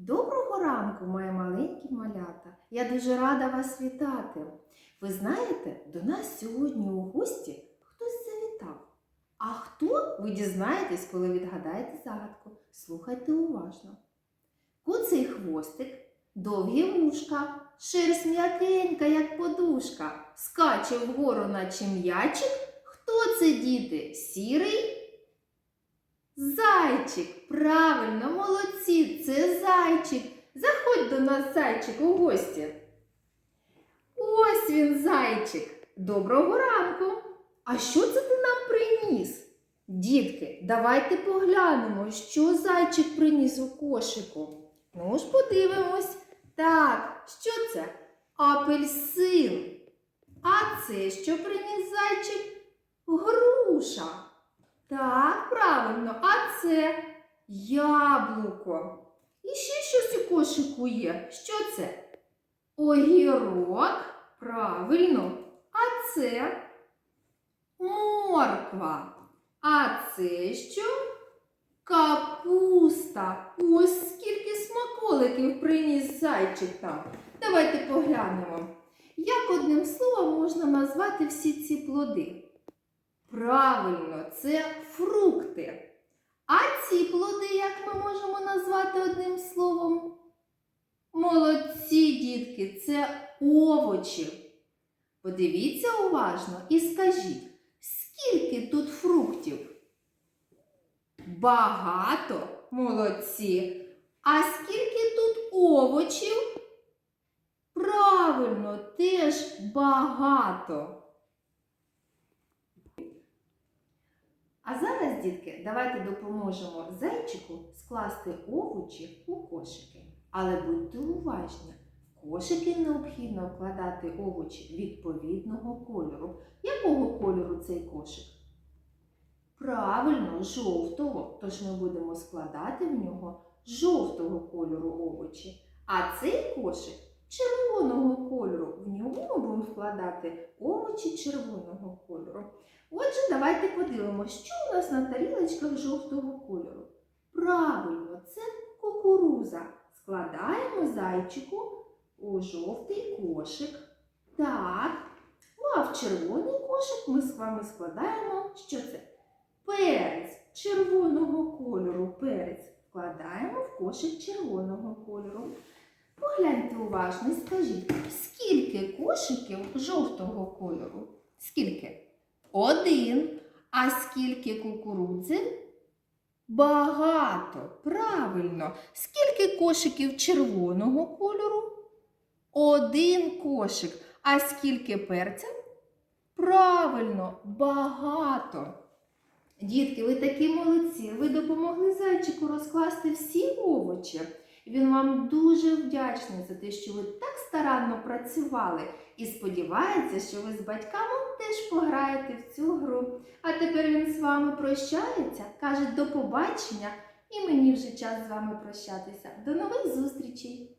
Доброго ранку, мої маленькі малята! Я дуже рада вас вітати. Ви знаєте, до нас сьогодні у гості хтось завітав. А хто ви дізнаєтесь, коли відгадаєте загадку? Слухайте уважно. Куций хвостик, довгі вушка, шерсть м'якенька, як подушка, скаче вгору, наче м'ячик. Хто це, діти? Сірий? Зайчик, правильно, молодці, це зайчик. Заходь до нас, зайчик, у гості. Ось він, зайчик. Доброго ранку. А що це ти нам приніс? Дітки, давайте поглянемо, що зайчик приніс у кошику. Ну ж подивимось. Так, що це? Апельсин. А це що приніс зайчик? Груша. Так, правильно, а це яблуко. І ще щось у кошику є. Що це? Огірок. Правильно. А це морква. А це що? Капуста. Ось скільки смаколиків приніс зайчик там. Давайте поглянемо. Як одним словом можна назвати всі ці плоди? Правильно, це фрукти. А ці плоди, як ми можемо назвати одним словом? Молодці, дітки, це овочі. Подивіться уважно і скажіть, скільки тут фруктів? Багато, молодці. А скільки тут овочів? Правильно, теж багато. А зараз, дітки, давайте допоможемо зайчику скласти овочі у кошики. Але будьте уважні, в кошики необхідно вкладати овочі відповідного кольору. Якого кольору цей кошик? Правильно, жовтого. Тож ми будемо складати в нього жовтого кольору овочі. А цей кошик червоного будемо вкладати овочі червоного кольору. Отже, давайте подивимося, що у нас на тарілочках жовтого кольору. Правильно, це кукуруза. Складаємо зайчику у жовтий кошик. Так. Ну а в червоний кошик ми з вами складаємо, що це? Перець червоного кольору. Перець вкладаємо в кошик червоного кольору. Погляньте уважно і скажіть, скільки кошиків жовтого кольору? Скільки? Один. А скільки кукурудзи? Багато. Правильно. Скільки кошиків червоного кольору? Один кошик. А скільки перця? Правильно, багато. Дітки, ви такі молодці. Ви допомогли зайчику розкласти всі овочі. Він вам дуже вдячний за те, що ви так старанно працювали і сподівається, що ви з батьками теж пограєте в цю гру. А тепер він з вами прощається, каже до побачення, і мені вже час з вами прощатися. До нових зустрічей!